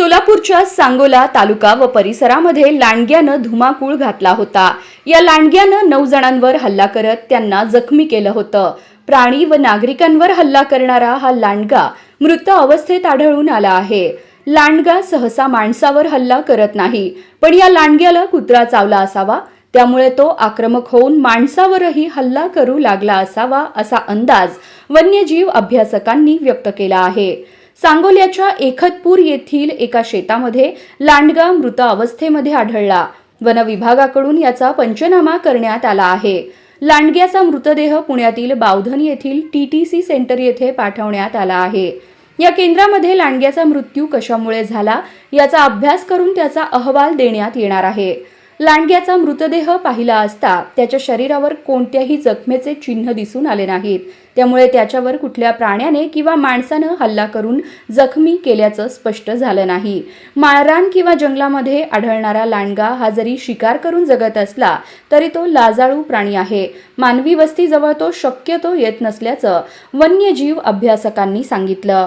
सोलापूरच्या सांगोला तालुका व परिसरामध्ये लांडग्यानं धुमाकूळ घातला होता. या लांडग्यानं नऊ जणांवर हल्ला करत त्यांना जखमी केलं होतं. प्राणी व नागरिकांवर हल्ला करणारा हा लांडगा मृत अवस्थेत आढळून आला आहे. लांडगा सहसा माणसावर हल्ला करत नाही पण या लांडग्याला कुत्रा चावला असावा. त्यामुळे तो आक्रमक होऊन माणसावरही हल्ला करू लागला असावा असा अंदाज वन्यजीव अभ्यासकांनी व्यक्त केला आहे. सांगोल्याच्या एखतपूर येथील एका शेतामध्ये लांडगा मृत अवस्थेमध्ये आढळला. वन विभागाकडून याचा पंचनामा करण्यात आला आहे. लांडग्याचा मृतदेह पुण्यातील बावधन येथील टी टी सी सेंटर येथे पाठवण्यात आला आहे. या केंद्रामध्ये लांडग्याचा मृत्यू कशामुळे झाला याचा अभ्यास करून त्याचा अहवाल देण्यात येणार आहे. लांडग्याचा मृतदेह पाहिला असता त्याच्या शरीरावर कोणत्याही जखमेचे चिन्ह दिसून आले नाहीत. त्यामुळे त्याच्यावर कुठल्या प्राण्याने किंवा माणसानं हल्ला करून जखमी केल्याचं स्पष्ट झालं नाही. माळरान किंवा जंगलामध्ये आढळणारा लांडगा हा जरी शिकार करून जगत असला तरी तो लाजाळू प्राणी आहे. मानवी वस्तीजवळ तो शक्यतो येत नसल्याचं वन्यजीव अभ्यासकांनी सांगितलं.